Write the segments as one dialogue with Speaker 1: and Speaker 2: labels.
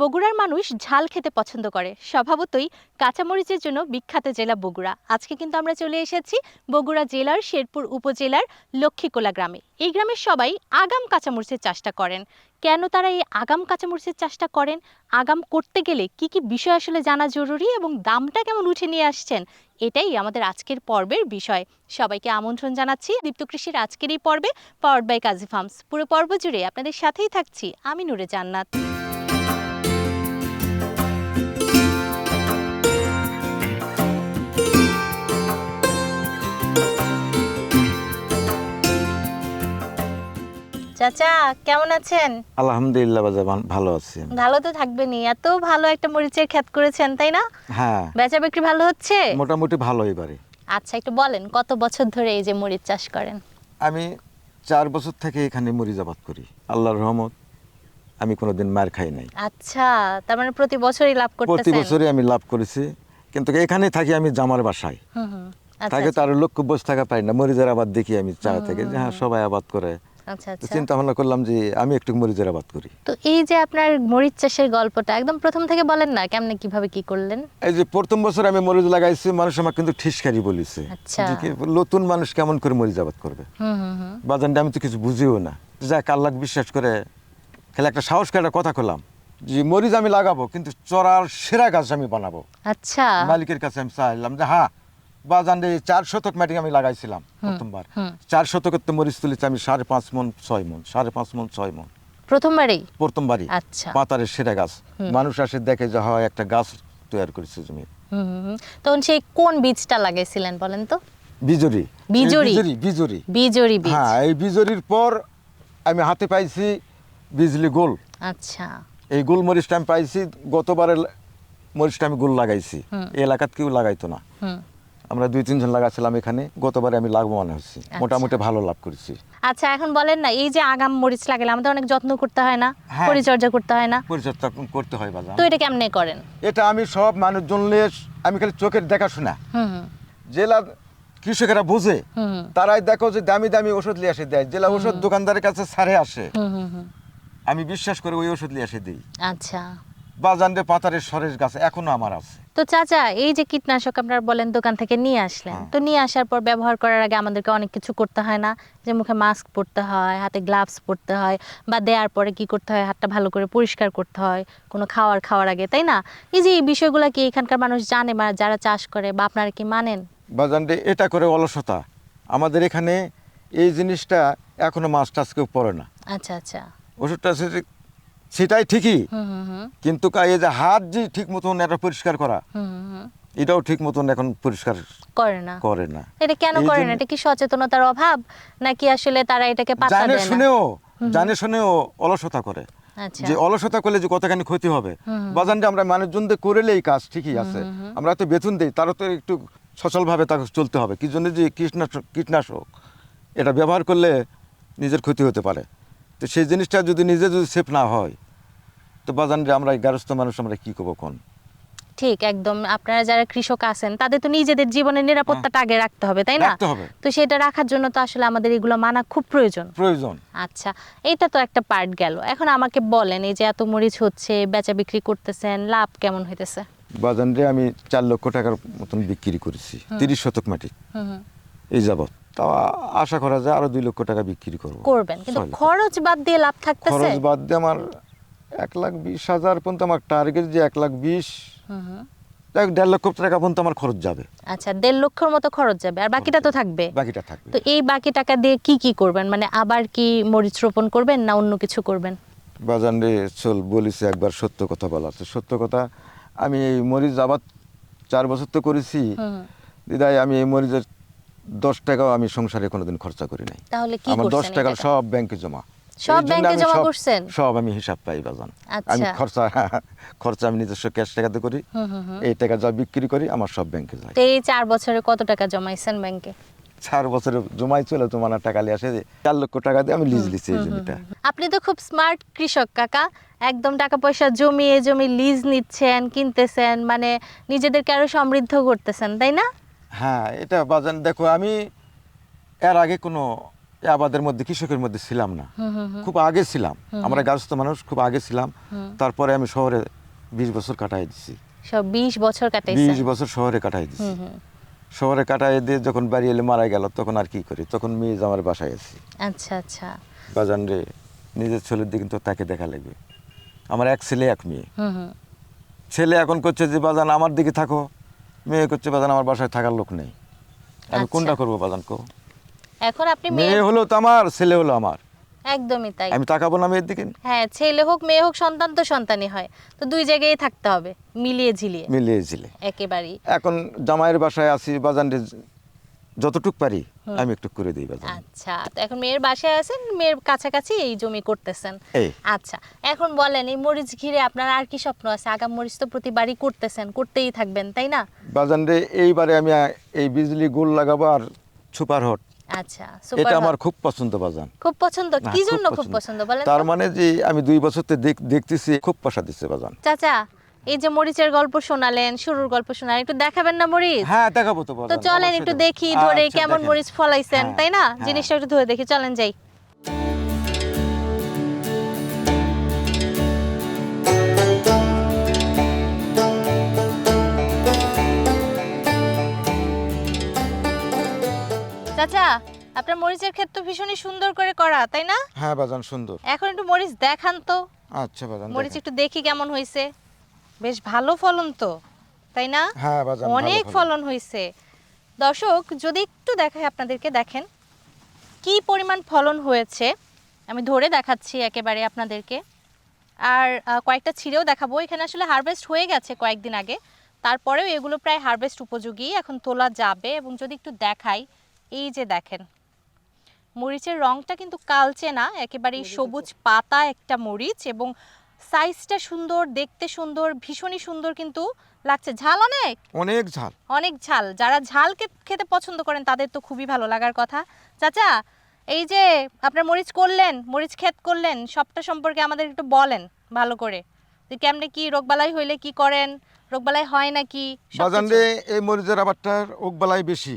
Speaker 1: বগুড়ার মানুষ ঝাল খেতে পছন্দ করে। স্বভাবতই কাঁচামরিচের জন্য বিখ্যাত জেলা বগুড়া। আজকে কিন্তু আমরা চলে এসেছি বগুড়া জেলার শেরপুর উপজেলার লক্ষ্মীকোলা গ্রামে। এই গ্রামের সবাই আগাম কাঁচামরিচের চাষটা করেন। কেন তারা এই আগাম কাঁচামরিচের চাষটা করেন? আগাম করতে গেলে কি কি বিষয় আসলে জানা জরুরি এবং দামটা কেমন উঠে নিয়ে আসছেন? এটাই আমাদের আজকের পর্বের বিষয়। সবাইকে আমন্ত্রণ জানাচ্ছি দীপ্ত কৃষির আজকের এই পর্বে পাওয়ার্ড বাই কাজী ফার্মস। পুরো পর্ব জুড়ে আপনাদের সাথেই থাকছি আমি নূরে জান্নাত। চাচা কেমন আছেন?
Speaker 2: আলহামদুলিল্লাহ বাজা ভালো- ভালো আছি।
Speaker 1: ভালো তো থাকবেনই। এত ভালো একটা মরিচের ক্ষেত করেছেন তাই না?
Speaker 2: হ্যাঁ।
Speaker 1: বেচা বিক্রি ভালো হচ্ছে?
Speaker 2: মোটামুটি ভালো এবারে।
Speaker 1: আচ্ছা একটু বলেন কত বছর ধরে এই যে মরিচ চাষ করেন?
Speaker 2: আমি চার বছর থেকে এখানে মরিজাবাদ করি। আল্লাহর রহমত আমি কোনোদিন মার খাই নাই।
Speaker 1: আচ্ছা তার মানে প্রতি বছরই লাভ
Speaker 2: প্রতি
Speaker 1: করতেছেন
Speaker 2: বছরই আমি লাভ করেছি। কিন্তু এখানে থাকি আমি জামার বাসায়।
Speaker 1: আচ্ছা
Speaker 2: থাকে তার লক্ষ্য বসে থাকা পাই না। মরিচের আবাদ দেখি আমি চা থেকে যে হ্যাঁ সবাই আবাদ করে। তো চিন্তা ভাবনা করলাম যে আমি একটু মরিচের আবাদ করি।
Speaker 1: তো এই যে আপনার মরিচ চাষের গল্পটা একদম প্রথম থেকে বলেন না কেমনে কীভাবে কি করলেন?
Speaker 2: এই যে প্রথম বছর আমি মরিচ লাগাইছি মানুষ আমার কিন্তু ঠিসকারি বলিছে।
Speaker 1: আচ্ছা।
Speaker 2: নতুন মানুষ কেমন করে মরিচ আবাদ করবে বাজানটা আমি তো কিছু বুঝিও না। যাক আল্লাহ বিশ্বাস করে খেলে একটা সাহস করে একটা কথা করলাম যে মরিচ আমি লাগাবো কিন্তু চড়ার সেরা গাছ আমি বানাবো।
Speaker 1: আচ্ছা।
Speaker 2: মালিকের কাছে আমি চাইলাম যে হ্যাঁ বাজান রে চার শতক মাটি আমি লাগাইছিলাম প্রথমবার। চার শতকের তো মরিচ তুলেছি আমি সাড়ে পাঁচ মন ছয় মন সাড়ে পাঁচ মন ছয় মন।
Speaker 1: প্রথমবারেই?
Speaker 2: প্রথমবারই।
Speaker 1: আচ্ছা।
Speaker 2: পাতারের সেরা গাছ। মানুষ আসে দেখে যে হয় একটা গাছ তৈরি করেছে জমি।
Speaker 1: তখন সেই কোন বীজটা লাগাইছিলেন বলেন তো?
Speaker 2: বিজরি।
Speaker 1: বিজরি?
Speaker 2: বিজরি বিজরি।
Speaker 1: বীজ।
Speaker 2: হ্যাঁ এই বিজরির পর আমি হাতে পাইছি বিজলি গোল।
Speaker 1: আচ্ছা।
Speaker 2: এই গোল মরিচটা আমি পাইছি গতবারের মরিচটা আমি গোল লাগাইছি। এই এলাকাত কেউ লাগাইতো না। আমরা দুই তিনজন লাগাচ্ছিলাম এখানে গতবারে আমি লাগবো মনে হচ্ছে।
Speaker 1: আচ্ছা।
Speaker 2: মোটামুটি ভালো লাভ করেছি।
Speaker 1: আচ্ছা এখন বলেন না এই যে আগাম মরিচ লাগালে আমাদের অনেক যত্ন করতে হয় না?
Speaker 2: হ্যাঁ।
Speaker 1: পরিচর্যা করতে হয় না?
Speaker 2: পরিচর্যা করতে হয় বাজার।
Speaker 1: তো এটা কেমনে করেন?
Speaker 2: এটা আমি সব মানুষজন নিয়ে আমি খালি চোখের দেখাশোনা। জেলা কৃষকেরা বোঝে। তারাই দেখো যে দামি দামি ওষুধ নিয়ে আসে দেয়। জেলা ওষুধ দোকানদারের কাছে ছাড়ে আসে। আমি বিশ্বাস করে ওই ওষুধ নিয়ে এসে দিই।
Speaker 1: আচ্ছা।
Speaker 2: বাজানরে পাতারের সরেশ গাছ এখনও আমার আছে।
Speaker 1: তো চাচা এই যে কীটনাশক আপনারা বলেন দোকান থেকে নিয়ে আসলেন
Speaker 2: হ্যাঁ।
Speaker 1: তো নিয়ে আসার পর ব্যবহার করার আগে আমাদেরকে অনেক কিছু করতে হয় না? যে মুখে মাস্ক পরতে হয় হাতে গ্লাভস পরতে হয় বা দেওয়ার পরে কি করতে হয়? হাতটা ভালো করে পরিষ্কার করতে হয় কোনো খাওয়ার খাওয়ার আগে তাই না? এই যে এই বিষয়গুলো কি এখানকার মানুষ জানে বা যারা চাষ করে বা আপনারা কি মানেন?
Speaker 2: বাজানরে এটা করে অলসতা। আমাদের এখানে এই জিনিসটা এখনও মাছ টাছ কেউ পড়ে না।
Speaker 1: আচ্ছা আচ্ছা।
Speaker 2: ওষুধটা সেটাই ঠিকই। কিন্তু এই যে হাত যে ঠিক মতন এটা পরিষ্কার করা এটাও ঠিক মতন এখন পরিষ্কার
Speaker 1: করে না।
Speaker 2: করে না।
Speaker 1: এটা কেন করে না? এটা কি সচেতনতার অভাব? নাকি আসলে তারা এটাকে
Speaker 2: জানে
Speaker 1: দেয় না?
Speaker 2: শুনেও জানে শুনেও অলসতা করে।
Speaker 1: আচ্ছা।
Speaker 2: যে অলসতা করলে যে কতখানি ক্ষতি হবে? বাজানটা আমরা মানুষজনদের করলে এই কাজ ঠিকই আছে। আমরা তো বেতন দিই তারও তো একটু সচলভাবে তাকে চলতে হবে। কি জন্য যে কীটনাশক কীটনাশক এটা ব্যবহার করলে নিজের ক্ষতি হতে পারে। তো সেই জিনিসটা যদি নিজে যদি সেফ না হয় তো বাজানরে আমরা গারস্থ মানুষ আমরা কি করব কোন?
Speaker 1: ঠিক একদম। আপনারা যারা কৃষক আছেন তাদের তো নিজেদের জীবনের নিরাপত্তাটা আগে রাখতে হবে তাই না? তো সেটা রাখার জন্য তো আসলে আমাদের এগুলো মানা খুব প্রয়োজন।
Speaker 2: প্রয়োজন।
Speaker 1: আচ্ছা এটা তো একটা পার্ট গেল। এখন আমাকে বলেন এই যে এত মরিচ হচ্ছে বেচা বিক্রি করতেছেন লাভ কেমন হইতেছে?
Speaker 2: বাজানরে আমি চার লক্ষ টাকার মতন বিক্রি করেছি তিরিশ শতক মাটি।
Speaker 1: হুম হুম।
Speaker 2: এই যাবৎ। আ- আশা করা যায় আরও দুই লক্ষ টাকা বিক্রি করব।
Speaker 1: করবেন কিন্তু খরচ বাদ দিয়ে লাভ থাকতেছে?
Speaker 2: খরচ বাদ দিয়ে আমার এক লাখ বিশ হাজার পর্যন্ত আমার টার্গেট যে এক লাখ বিশ দেড় লক্ষ টাকা পর্যন্ত আমার খরচ যাবে।
Speaker 1: আচ্ছা দেড় লক্ষর মতো খরচ যাবে আর বাকিটা তো থাকবে?
Speaker 2: বাকিটা থাকবে।
Speaker 1: তো এই বাকি টাকা দিয়ে কি কি করবেন? মানে আবার কি মরিচ রোপণ করবেন না অন্য কিছু করবেন?
Speaker 2: বাজান রে চল বলিছে একবার সত্য কথা বলা সত্য কথা আমি এই মরিচ আবার চার বছর তো করেছি। দিদাই আমি এই মরিচের দশ টাকাও আমি সংসারে কোনোদিন খরচা করি নাই।
Speaker 1: তাহলে কি
Speaker 2: আমার দশ টাকা? সব ব্যাংকে জমা।
Speaker 1: সব ব্যাংকে জমা করছেন?
Speaker 2: সব আমি হিসাব পাই বাজান।
Speaker 1: আচ্ছা।
Speaker 2: আমি খরচা খরচা আমি নিজস্ব ক্যাশ টাকাতে করি। এই টাকা যা বিক্রি করি আমার সব ব্যাংকে যায়।
Speaker 1: এই চার বছরে কত টাকা জমাইছেন ব্যাংকে?
Speaker 2: চার বছরে জমাই চলে তোমার টাকা নিয়ে আসে চার লক্ষ টাকা দিয়ে আমি লিজ লিছি এই জমিটা।
Speaker 1: আপনি তো খুব স্মার্ট কৃষক কাকা। একদম টাকা পয়সা জমিয়ে জমি লিজ নিচ্ছেন কিনতেছেন মানে নিজেদেরকে আরও সমৃদ্ধ করতেছেন তাই না?
Speaker 2: হ্যাঁ এটা বাজান দেখো আমি এর আগে কোনো আবাদের মধ্যে কৃষকের মধ্যে ছিলাম না। খুব আগে ছিলাম। আমরা গার্হস্থ মানুষ খুব আগে ছিলাম। তারপরে আমি শহরে বিশ বছর কাটাই দিছি।
Speaker 1: সব বিশ বছর কাটাইছেন?
Speaker 2: বিশ বছর শহরে কাটাই দিছি। শহরে কাটাই দিয়ে যখন বাড়ি এলে মারা গেল তখন আর কি করি? তখন মেয়ে আমার বাসায় আছি।
Speaker 1: আচ্ছা আচ্ছা।
Speaker 2: বাজান রে নিজের ছেলের দিকে তো তাকে দেখা লাগবে। আমার এক ছেলে এক মেয়ে। ছেলে এখন করছে যে বাজান আমার দিকে থাকো। মেয়ে করছে বাজান আমার বাসায় থাকার লোক নেই। আমি
Speaker 1: আচ্ছা।
Speaker 2: কোনটা করব বাজান কো?
Speaker 1: এখন আপনি মেয়ে
Speaker 2: হলো তো আমার ছেলে হলো আমার।
Speaker 1: একদমই তাই।
Speaker 2: আমি তাকাবো না মেয়ের দিকে?
Speaker 1: হ্যাঁ ছেলে হোক মেয়ে হোক সন্তান তো সন্তানই হয়। তো দুই জায়গায় থাকতে হবে মিলিয়ে ঝিলিয়ে।
Speaker 2: মিলিয়ে ঝিলিয়ে।
Speaker 1: একেবারেই।
Speaker 2: এখন জামাইয়ের বাসায় আছি বাজান রে যতটুক পারি আমি একটু করে দিই বাজান
Speaker 1: আচ্ছা তো এখন মেয়ের বাসায় আছেন? মেয়ের কাছাকাছি এই জমি করতেছেন? আচ্ছা এখন বলেন এই মরিচ ঘিরে আপনার আর কি স্বপ্ন আছে? আগাম মরিচ তো প্রতিবারই করতেছেন করতেই থাকবেন তাই না?
Speaker 2: বাজান রে এইবারে আমি এই বিজলি গোল লাগাবো আর সুপার হট।
Speaker 1: আচ্ছা
Speaker 2: এটা আমার খুব পছন্দ বাজান।
Speaker 1: খুব পছন্দ? কি জন্য খুব পছন্দ। বলেন
Speaker 2: তার মানে যে আমি দুই বছর তো দেখ- দেখতেছি খুব পয়সা দিচ্ছে বাজান।
Speaker 1: চাচা এই যে মরিচের গল্প শোনালেন শুরুর গল্প শোনালেন একটু দেখাবেন না মরিচ?
Speaker 2: হ্যাঁ দেখাবো তো
Speaker 1: তো চলেন একটু দেখি ধরে
Speaker 2: আচ্ছা,
Speaker 1: কেমন মরিচ ফলাইছেন
Speaker 2: হ্যাঁ,
Speaker 1: তাই না?
Speaker 2: হ্যাঁ।
Speaker 1: জিনিসটা একটু ধরে দেখি চলেন যাই। চাচা আপনার মরিচের ক্ষেত তো ভীষণই সুন্দর করে করা তাই না?
Speaker 2: হ্যাঁ বাজান সুন্দর।
Speaker 1: এখন একটু মরিচ দেখান তো।
Speaker 2: আচ্ছা বাজান
Speaker 1: মরিচ একটু দেখি কেমন হয়েছে বেশ ভালো ফলন তো তাই না?
Speaker 2: হ্যাঁ বাজান
Speaker 1: অনেক ফলন। হয়েছে দর্শক যদি একটু দেখায় আপনাদেরকে দেখেন কি পরিমাণ ফলন হয়েছে। আমি ধরে দেখাচ্ছি একেবারে আপনাদেরকে। আর কয়েকটা ছিঁড়েও দেখাবো। এখানে আসলে হারভেস্ট হয়ে গেছে কয়েকদিন আগে। তারপরেও এগুলো প্রায় হারভেস্ট উপযোগী। এখন তোলা যাবে এবং যদি একটু দেখাই এই যে দেখেন মরিচের রংটা কিন্তু কালচে না একেবারেই সবুজ পাতা একটা মরিচ এবং সাইজটা সুন্দর দেখতে সুন্দর ভীষণই সুন্দর কিন্তু লাগছে। ঝাল অনেক?
Speaker 2: অনেক ঝাল।
Speaker 1: অনেক ঝাল। যারা ঝালকে খেতে পছন্দ করেন তাদের তো খুবই ভালো লাগার কথা। চাচা এই যে আপনার মরিচ করলেন মরিচ ক্ষেত করলেন সবটা সম্পর্কে আমাদের একটু বলেন ভালো করে। যে কেমনে কি রোগবালাই হইলে কি করেন? রোগবালাই হয় নাকি।
Speaker 2: এই মরিচের আবারটার ওকবালাই বেশি।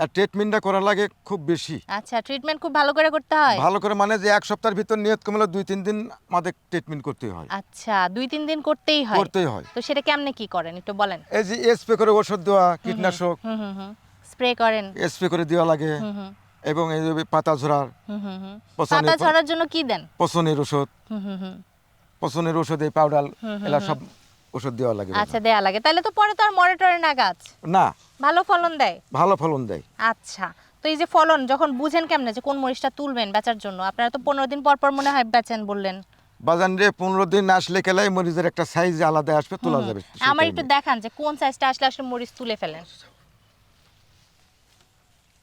Speaker 2: আর ট্রিটমেন্টটা করা লাগে খুব বেশি।
Speaker 1: আচ্ছা ট্রিটমেন্ট খুব ভালো করে করতে হয়?
Speaker 2: ভালো করে মানে যে এক সপ্তাহের ভিতর নিয়ত কমলে দুই তিন দিন আমাদের ট্রিটমেন্ট করতে হয়।
Speaker 1: আচ্ছা দুই তিন দিন করতেই হয়।
Speaker 2: করতেই হয়।
Speaker 1: তো সেটা কেমনে কি করেন একটু বলেন?
Speaker 2: এই যে স্প্রে করে ওষুধ দেওয়া কীটনাশক।
Speaker 1: স্প্রে করেন।
Speaker 2: স্প্রে করে দেওয়া লাগে। এবং এই পাতা ঝরার।
Speaker 1: পাতা ঝরার জন্য কি দেন?
Speaker 2: পচনের ওষুধ। পচনের ওষুধ এই পাউডার এলা সব ওষুধ দেওয়া লাগে
Speaker 1: আচ্ছা দেওয়া লাগে। তাহলে তো পরে তো আর মরে টরে না। গাছ
Speaker 2: না
Speaker 1: ভালো ফলন দেয়?
Speaker 2: ভালো ফলন দেয়।
Speaker 1: আচ্ছা। তো এই যে ফলন যখন বুঝেন কেমনে যে কোন মরিচটা তুলবেন বেচার জন্য আপনারা তো পনেরো দিন পর পর মনে হয় বেচেন বললেন।
Speaker 2: বাজারে পনেরো দিন আসলে কেলাই মরিচের একটা সাইজ আলাদা আসবে তোলা যাবে।
Speaker 1: আমার একটু দেখান যে কোন সাইজটা আসলে আসলে মরিচ তুলে ফেলেন।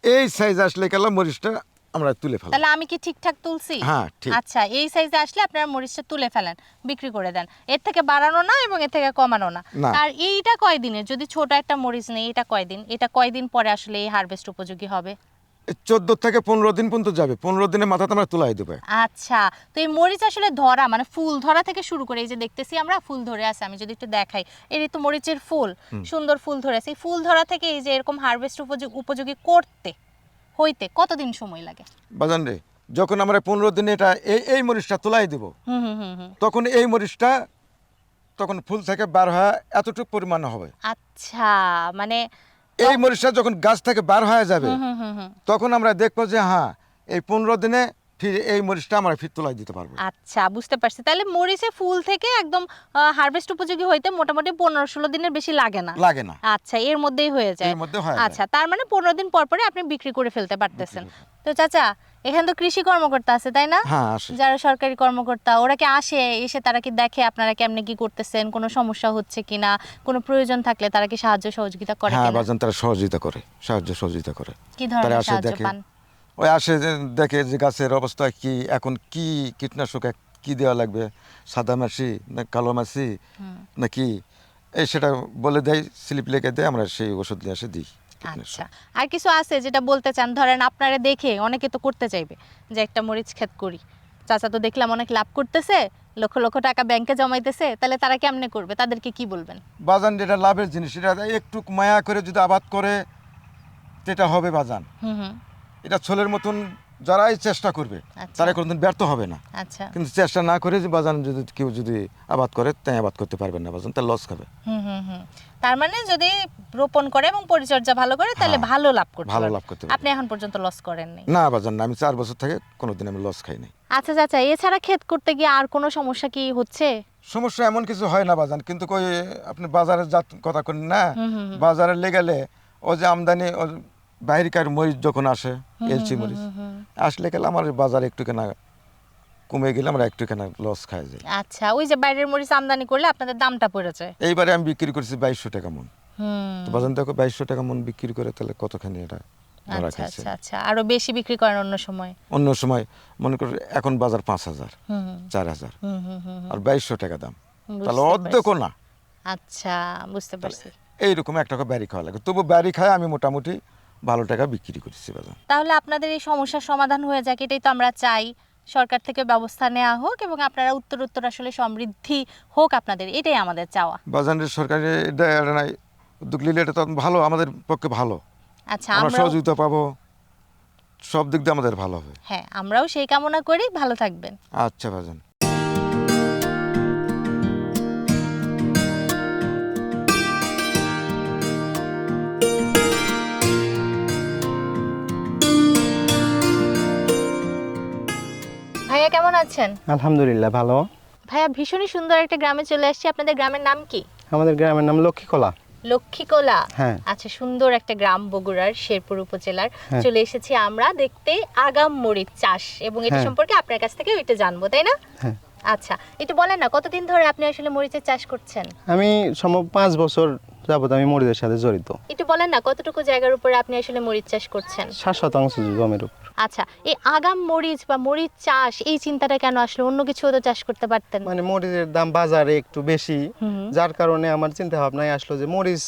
Speaker 2: এই সাইজ আসলে কেলা মরিচটা আমরা তুলে ফেলা
Speaker 1: তাহলে আমি কি ঠিকঠাক তুলছি?
Speaker 2: হ্যাঁ, ঠিক।
Speaker 1: আচ্ছা এই সাইজে আসলে আপনারা মরিচটা তুলে ফেলেন বিক্রি করে দেন। এর থেকে বাড়ানো না এবং এর থেকে কমানো
Speaker 2: না।
Speaker 1: আর এইটা কয়দিনের যদি ছোট একটা মরিচ নেই এটা কয়দিন? এটা কয়দিন পরে আসলে এই হারভেস্ট উপযোগী হবে?
Speaker 2: চোদ্দ থেকে পনেরো দিন পর্যন্ত যাবে। পনেরো দিনের মাথাতে আমরা তুলাই দেবো।
Speaker 1: আচ্ছা তো এই মরিচ আসলে ধরা মানে ফুল ধরা থেকে শুরু করে এই যে দেখতেছি আমরা ফুল ধরে আছে আমি যদি একটু দেখাই। এই তো মরিচের ফুল সুন্দর ফুল ধরে আছে। এই ফুল ধরা থেকে এই যে এরকম হারভেস্ট উপযোগী করতে হইতে কতদিন সময় লাগে?
Speaker 2: বাজান রে যখন আমরা পনেরো দিনে এটা এই এই মরিচটা তুলাই দেবো
Speaker 1: হুম হুম হুম হুম।
Speaker 2: তখন এই মরিচটা তখন ফুল থেকে বার হয়ে এতটুকু পরিমাণ হবে।
Speaker 1: আচ্ছা মানে
Speaker 2: এই মরিচটা যখন গাছ থেকে বার হয়ে যাবে
Speaker 1: হুম হুম হুম হুম।
Speaker 2: তখন আমরা দেখব যে হ্যাঁ এই পনেরো দিনে ফির এই মরিচটা আমরা ফির তুলাই দিতে পারব।
Speaker 1: আচ্ছা বুঝতে পারছি। তাহলে মরিচে ফুল থেকে একদম হারভেস্ট উপযোগী হইতে মোটামুটি পনেরো ষোলো দিনের বেশি লাগে না।
Speaker 2: লাগে না।
Speaker 1: আচ্ছা এর মধ্যেই হয়ে যায়।
Speaker 2: এর মধ্যে হয়ে।
Speaker 1: আচ্ছা তার মানে পনেরো দিন পর পরে আপনি বিক্রি করে ফেলতে পারতেছেন। তো চাচা এখানে তো কৃষি কর্মকর্তা আছে তাই না?
Speaker 2: হ্যাঁ
Speaker 1: যারা সরকারি কর্মকর্তা ওরা কি আসে এসে তারা কি দেখে আপনারা কেমনে কি করতেছেন? কোনো সমস্যা হচ্ছে কিনা? কোনো প্রয়োজন থাকলে তারা কি সাহায্য সহযোগিতা করে
Speaker 2: হ্যাঁ বাজান তারা সহযোগিতা করে সাহায্য সহযোগিতা করে।
Speaker 1: কি ধরনের সাহায্য পান?
Speaker 2: ওই আসে দেখে যে গাছের অবস্থা কি এখন কি কীটনাশক কি দেওয়া লাগবে? সাদা মাছি না কালো মাছি না কি এই সেটা বলে দেয় স্লিপ লেগে দেয় আমরা সেই ওষুধ নিয়ে এসে দিই।
Speaker 1: আচ্ছা আর কিছু আছে যেটা বলতে চান? ধরেন আপনারা দেখে অনেকে তো করতে চাইবে যে একটা মরিচ ক্ষেত করি। চাচা তো দেখলাম অনেক লাভ করতেছে লক্ষ লক্ষ টাকা ব্যাংকে জমাইতেছে তাহলে তারা কেমনে করবে? তাদেরকে কি বলবেন?
Speaker 2: বাজান যেটা লাভের জিনিস এটা একটু মায়া করে যদি আবাদ করে সেটা হবে বাজান।
Speaker 1: হুম হুম।
Speaker 2: এটা ছোলের মতন যারাই চেষ্টা করবে
Speaker 1: আচ্ছা।
Speaker 2: তারা কোনোদিন ব্যর্থ হবে না।
Speaker 1: আচ্ছা।
Speaker 2: কিন্তু চেষ্টা না করে যে বাজান যদি কেউ যদি আবাদ করে তাই আবাদ করতে পারবেন না বাজান তার লস খাবে।
Speaker 1: হুম হুম হুম। তার মানে যদি রোপণ করে এবং পরিচর্যা ভালো করে তাহলে
Speaker 2: হ্যাঁ,
Speaker 1: ভালো লাভ করতে
Speaker 2: ভালো লাভ করতে
Speaker 1: আপনি এখন পর্যন্ত লস করেননি।
Speaker 2: না বাজান না আমি চার বছর থেকে কোনোদিন আমি লস খাই নাই
Speaker 1: আচ্ছা চাচা এছাড়া ক্ষেত করতে গিয়ে আর কোনো সমস্যা কি হচ্ছে?
Speaker 2: সমস্যা এমন কিছু হয় না বাজান কিন্তু কই আপনি বাজারে যা কথা করেন না। বাজারে লেগেলে ও যে আমদানি বাইরেকার মরিচ যখন আসে এলচি মরিচ আসলে গেলে আমার বাজার একটু কেনা কমে গেলে আমরা একটু কেনা লস খাই যাই।
Speaker 1: আচ্ছা ওই যে বাইরের মরিচ আমদানি করলে আপনাদের দামটা পড়ে যায়
Speaker 2: এইবারে আমি বিক্রি করেছি বাইশশো টাকা মন।
Speaker 1: হুম।
Speaker 2: তো বাজান দেখো বাইশশো টাকা মন বিক্রি করে তাহলে কতখানি এটা
Speaker 1: আচ্ছা আচ্ছা আচ্ছা আরও বেশি বিক্রি করেন অন্য সময়?
Speaker 2: অন্য সময় মনে করি এখন বাজার পাঁচ হাজার চার হাজার। আর বাইশশো টাকা দাম। তাহলে অর্ধেকও না।
Speaker 1: আচ্ছা বুঝতে পারছি।
Speaker 2: এইরকম এক টাকা ব্যারি খাওয়া লাগে। তবু ব্যারি খায় আমি মোটামুটি ভালো টাকা বিক্রি করেছি বাজার
Speaker 1: তাহলে আপনাদের এই সমস্যার সমাধান হয়ে যাক এটাই তো আমরা চাই। সরকার থেকে ব্যবস্থা নেওয়া হোক এবং আপনারা উত্তর উত্তর আসলে সমৃদ্ধি হোক আপনাদের এটাই আমাদের চাওয়া।
Speaker 2: বাজারের সরকারি এটা এটা নাই। উদ্যোগ নিলে এটা তো ভালো আমাদের পক্ষে ভালো।
Speaker 1: আচ্ছা
Speaker 2: আমরা সহযোগিতা পাবো। সব দিক দিয়ে আমাদের ভালো হবে।
Speaker 1: হ্যাঁ আমরাও সেই কামনা করি। ভালো থাকবেন।
Speaker 2: আচ্ছা বাজান।
Speaker 1: আছেন?
Speaker 3: আলহামদুলিল্লাহ ভালো।
Speaker 1: ভাইয়া ভীষণই সুন্দর একটা গ্রামে চলে আসছি। আপনাদের গ্রামের নাম কি?
Speaker 3: আমাদের গ্রামের নাম লক্ষ্মীকলা।
Speaker 1: লক্ষ্মীকোলা?
Speaker 3: হ্যাঁ।
Speaker 1: আচ্ছা সুন্দর একটা গ্রাম বগুড়ার শেরপুর উপজেলার।
Speaker 3: হ্যাঁ।
Speaker 1: চলে এসেছি আমরা দেখতে আগাম মরিচ চাষ এবং এটা
Speaker 3: হ্যাঁ।
Speaker 1: সম্পর্কে আপনার কাছ থেকে একটু জানব তাই না?
Speaker 3: হ্যাঁ।
Speaker 1: আচ্ছা একটু বলেন না কতদিন ধরে আপনি আসলে মরিচের চাষ করছেন?
Speaker 3: আমি সম্ভব পাঁচ বছর যাবত আমি মরিচের সাথে জড়িত।
Speaker 1: একটু বলেন না কতটুকু জায়গার উপরে আপনি আসলে মরিচ চাষ করছেন?
Speaker 3: ষাট শতাংশ জমির উপর
Speaker 1: আচ্ছা এই আগাম মরিচ বা মরিচ চাষ এই চিন্তাটা কেন আসলো? অন্য কিছু তো চাষ করতে পারতেন
Speaker 3: মানে মরিচের দাম বাজারে একটু বেশি যার কারণে আমার চিন্তা ভাবনায় আসলো যে মরিচ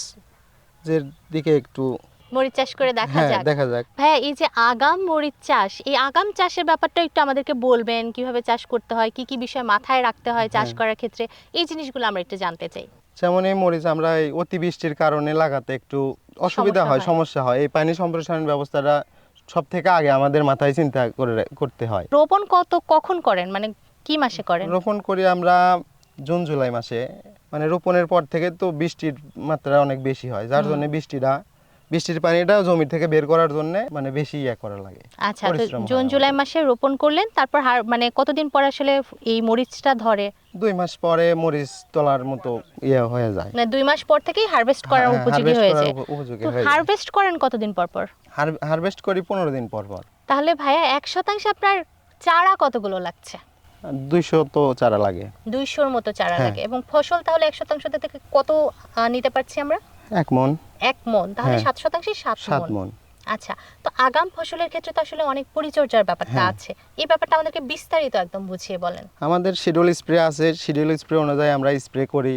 Speaker 3: যে দিকে একটু
Speaker 1: মরিচ চাষ করে দেখা
Speaker 3: হ্যাঁ
Speaker 1: যাক।
Speaker 3: দেখা যাক।
Speaker 1: ভাইয়া এই যে আগাম মরিচ চাষ এই আগাম চাষের ব্যাপারটা একটু আমাদেরকে বলবেন কীভাবে চাষ করতে হয় কি কি বিষয় মাথায় রাখতে হয় চাষ
Speaker 3: হ্যাঁ।
Speaker 1: করার ক্ষেত্রে? এই জিনিসগুলো আমরা একটু জানতে চাই।
Speaker 3: যেমন এই মরিচ আমরা এই অতিবৃষ্টির কারণে লাগাতে একটু অসুবিধা হয়
Speaker 1: হয়।
Speaker 3: সমস্যা হয়। এই পানি সম্প্রসারণ ব্যবস্থাটা সব থেকে আগে আমাদের মাথায় চিন্তা করে করতে হয়।
Speaker 1: রোপণ কত কখন করেন? মানে কি মাসে করেন?
Speaker 3: রোপণ করি আমরা জুন জুলাই মাসে। মানে রোপণের পর থেকে তো বৃষ্টির মাত্রা অনেক বেশি হয়। যার জন্য বৃষ্টিটা বৃষ্টির পানিটা জমি থেকে বের করার জন্য মানে বেশি ইয়ে করা লাগে
Speaker 1: আচ্ছা তো জুন জুলাই মাসে রোপণ করলেন তারপর মানে কতদিন পর আসলে এই মরিচটা ধরে?
Speaker 3: দুই মাস পরে মরিচ তোলার মতো ইয়ে হয়ে যায়।
Speaker 1: মানে দুই মাস পর থেকেই হারভেস্ট করার
Speaker 3: হ্যাঁ,
Speaker 1: উপযোগী
Speaker 3: উপ- উপযোগী
Speaker 1: তো হারভেস্ট করেন কতদিন পর পর?
Speaker 3: হারভেস্ট করি পনেরো দিন পর পর।
Speaker 1: তাহলে ভাইয়া এক শতাংশে আপনার চারা কতগুলো লাগছে?
Speaker 3: দুইশো তো চারা লাগে।
Speaker 1: দুইশোর মতো চারা
Speaker 3: হ্যাঁ।
Speaker 1: লাগে। এবং ফসল তাহলে এক শতাংশ থেকে কত নিতে পারছি আমরা?
Speaker 3: এক মন।
Speaker 1: এক মন তাহলে
Speaker 3: হ্যাঁ।
Speaker 1: সাত শতাংশে সাত মন। আচ্ছা তো আগাম ফসলের ক্ষেত্রে তো আসলে অনেক পরিচর্যার ব্যাপারটা
Speaker 3: হ্যাঁ।
Speaker 1: আছে। এই ব্যাপারটা আমাদেরকে বিস্তারিত একদম বুঝিয়ে বলেন।
Speaker 3: আমাদের শিডিউল স্প্রে আছে শিডিউল স্প্রে অনুযায়ী আমরা স্প্রে করি।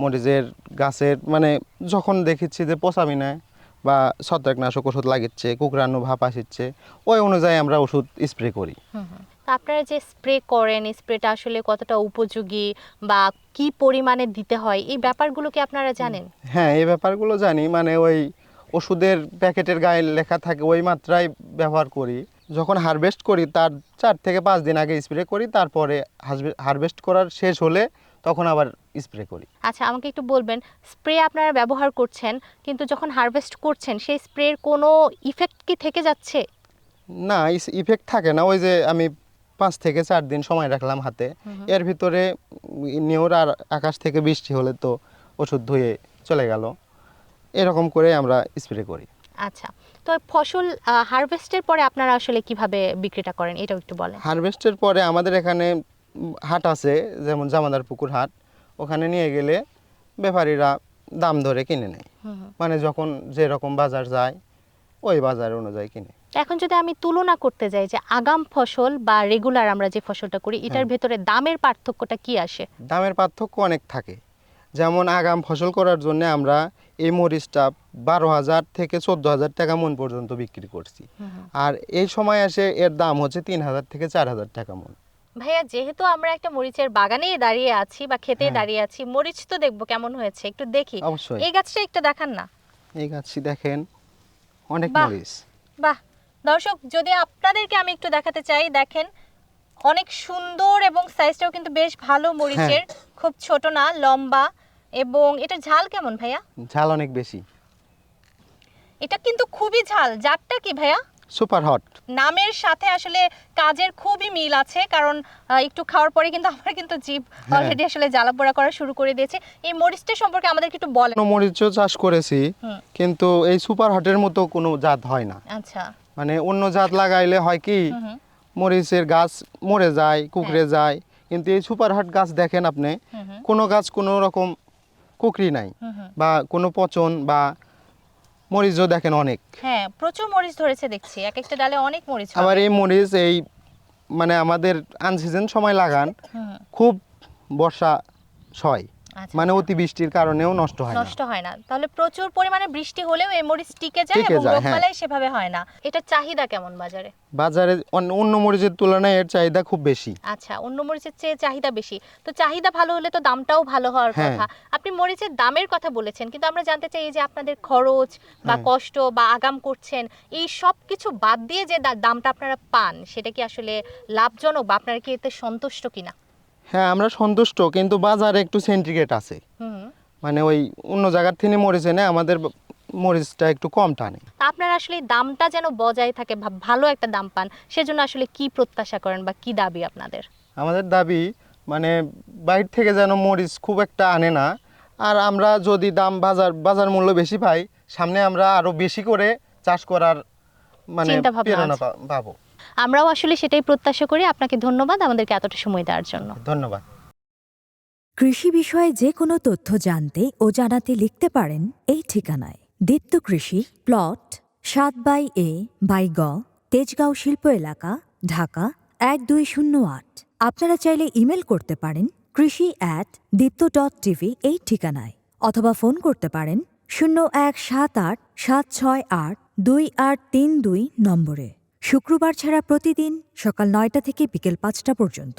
Speaker 3: মরিচের গাছের মানে যখন দেখেছি যে পচামি নেয় বা ছত্রাকনাশক ওষুধ লাগিচ্ছে কুকরানো ভাপ আসিচ্ছে ওই অনুযায়ী আমরা ওষুধ স্প্রে করি।
Speaker 1: তো আপনারা যে স্প্রে করেন স্প্রেটা আসলে কতটা উপযোগী বা কি পরিমাণে দিতে হয় এই ব্যাপারগুলো কি আপনারা জানেন?
Speaker 3: হ্যাঁ এই ব্যাপারগুলো জানি। মানে ওই ওষুধের প্যাকেটের গায়ে লেখা থাকে ওই মাত্রায় ব্যবহার করি। যখন হারভেস্ট করি তার চার থেকে পাঁচ দিন আগে স্প্রে করি তারপরে হারভেস্ট করার শেষ হলে তখন আবার স্প্রে করি।
Speaker 1: আচ্ছা আমাকে একটু বলবেন স্প্রে আপনারা ব্যবহার করছেন কিন্তু যখন হারভেস্ট করছেন সেই স্প্রের কোনো ইফেক্ট কি থেকে যাচ্ছে?
Speaker 3: না ইফেক্ট থাকে না। ওই যে আমি পাঁচ থেকে চার দিন সময় রাখলাম হাতে। এর ভিতরে নিয়র আর আকাশ থেকে বৃষ্টি হলে তো ওষুধ ধুয়ে চলে গেল। এরকম করে আমরা স্প্রে করি।
Speaker 1: আচ্ছা তো ফসল হারভেস্টের পরে আপনারা আসলে কীভাবে বিক্রিটা করেন এটাও একটু বলেন।
Speaker 3: হারভেস্টের পরে আমাদের এখানে হাট আছে যেমন জামাদার পুকুর হাট। ওখানে নিয়ে গেলে ব্যাপারীরা দাম ধরে কিনে নেয়। মানে যখন যেরকম বাজার যায় ওই বাজার অনুযায়ী কিনে।
Speaker 1: এখন যদি আমি তুলনা করতে যাই যে আগাম ফসল বা রেগুলার আমরা যে ফসলটা করি এটার। ভেতরে দামের পার্থক্যটা কি আসে?
Speaker 3: দামের পার্থক্য অনেক থাকে। যেমন আগাম ফসল করার জন্য আমরা এই মরিচটা বারো হাজার থেকে চোদ্দ হাজার টাকা মন পর্যন্ত বিক্রি করছি। আর এই সময় আসে এর দাম হচ্ছে তিন হাজার থেকে চার হাজার টাকা মন।
Speaker 1: ভাইয়া যেহেতু আমরা একটা মরিচের বাগানে দাঁড়িয়ে আছি বা খেতে
Speaker 3: হ্যাঁ।
Speaker 1: দাঁড়িয়ে আছি মরিচ তো দেখব কেমন হয়েছে একটু দেখি।
Speaker 3: অবশ্যই।
Speaker 1: এই গাছটা একটু দেখান না।
Speaker 3: এই গাছটি দেখেন অনেক। মরিচ।
Speaker 1: বাহ। দর্শক যদি আপনাদেরকে আমি একটু দেখাতে চাই দেখেন অনেক সুন্দর এবং সাইজটাও কিন্তু বেশ ভালো মরিচের। খুব ছোট না লম্বা। এবং এটা ঝাল কেমন ভাইয়া?
Speaker 3: ঝাল অনেক বেশি।
Speaker 1: এটা কিন্তু খুবই ঝাল। জাতটা কি ভাইয়া?
Speaker 3: Super hot.
Speaker 1: নামের সাথে আসলে কাজের খুবই মিল আছে কারণ একটু খাওয়ার পরে কিন্তু আমার কিন্তু জিভ
Speaker 3: হ্যাঁ।
Speaker 1: অলরেডি আসলে জ্বালা পোড়া করা শুরু করে দিয়েছে। এই মরিচটা সম্পর্কে আমাদেরকে একটু বলেন।
Speaker 3: মরিচও চাষ করেছি কিন্তু এই সুপার হটের মতো কোনো জাত হয় না।
Speaker 1: আচ্ছা।
Speaker 3: মানে অন্য জাত লাগাইলে হয় কি মরিচের গাছ মরে যায় কুকড়ে যায় কিন্তু এই সুপার হট গাছ দেখেন আপনি কোনো গাছ কোনো রকম কুকরি নাই। বা কোনো পচন বা মরিচও দেখেন অনেক।
Speaker 1: হ্যাঁ প্রচুর মরিচ ধরেছে দেখছি। এক একটা ডালে অনেক মরিচ
Speaker 3: আবার এই মরিচ এই মানে আমাদের আনসিজন সময় লাগান খুব বর্ষা
Speaker 1: আচ্ছা,
Speaker 3: মানে
Speaker 1: আচ্ছা।
Speaker 3: অতিবৃষ্টির কারণেও নষ্ট হয়
Speaker 1: নষ্ট হয় না তাহলে প্রচুর পরিমাণে বৃষ্টি হলেও এই মরিচ টিকে যায় এবং
Speaker 3: যায়, হ্যাঁ।
Speaker 1: রোগবালাই সেভাবে হয় না এটা চাহিদা কেমন বাজারে
Speaker 3: বাজারে অন্য মরিচের তুলনায় এর চাহিদা খুব বেশি
Speaker 1: আচ্ছা অন্য মরিচের চেয়ে চাহিদা বেশি তো চাহিদা ভালো হলে তো দামটাও ভালো হওয়ার
Speaker 3: হ্যাঁ।
Speaker 1: কথা আপনি মরিচের দামের কথা বলেছেন কিন্তু আমরা জানতে চাই যে আপনাদের খরচ বা
Speaker 3: হ্যাঁ।
Speaker 1: কষ্ট বা আগাম করছেন এই সব কিছু বাদ দিয়ে যে দামটা আপনারা পান সেটা কি আসলে লাভজনক বা আপনারা কি এতে সন্তুষ্ট কিনা
Speaker 3: হ্যাঁ আমরা সন্তুষ্ট কিন্তু বাজারে একটু সেন্ট্রিগেট আছে। মানে ওই অন্য জায়গার থেকে মরিচ এনে আমাদের মরিচটা একটু কম টানে।
Speaker 1: আপনার আসলে দামটা যেন বজায় থাকে ভালো একটা দাম পান সেজন্য আসলে কি প্রত্যাশা করেন বা কি দাবি আপনাদের?
Speaker 3: আমাদের দাবি মানে বাইরে থেকে যেন মরিচ খুব একটা আনে না আর আমরা যদি দাম বাজার বাজার মূল্য বেশি পাই সামনে আমরা আরও বেশি করে চাষ করার মানে প্রেরণা। পাবো।
Speaker 1: আমরাও আসলে সেটাই প্রত্যাশা করি। আপনাকে ধন্যবাদ আমাদেরকে এতটা সময় দেওয়ার জন্য।
Speaker 3: ধন্যবাদ।
Speaker 4: কৃষি বিষয়ে যে কোনো তথ্য জানতে ও জানাতে লিখতে পারেন এই ঠিকানায়। দীপ্ত কৃষি প্লট সাত বাই এ বাই গ তেজগাঁও শিল্প এলাকা ঢাকা এক দুই শূন্য আট। আপনারা চাইলে ইমেল করতে পারেন কৃষি অ্যাট দীপ্ত ডট টিভি এই ঠিকানায়। অথবা ফোন করতে পারেন শূন্য এক সাত আট সাত ছয় আট দুই আট তিন দুই নম্বরে। শুক্রবার ছাড়া প্রতিদিন সকাল নয়টা থেকে বিকেল পাঁচটা পর্যন্ত।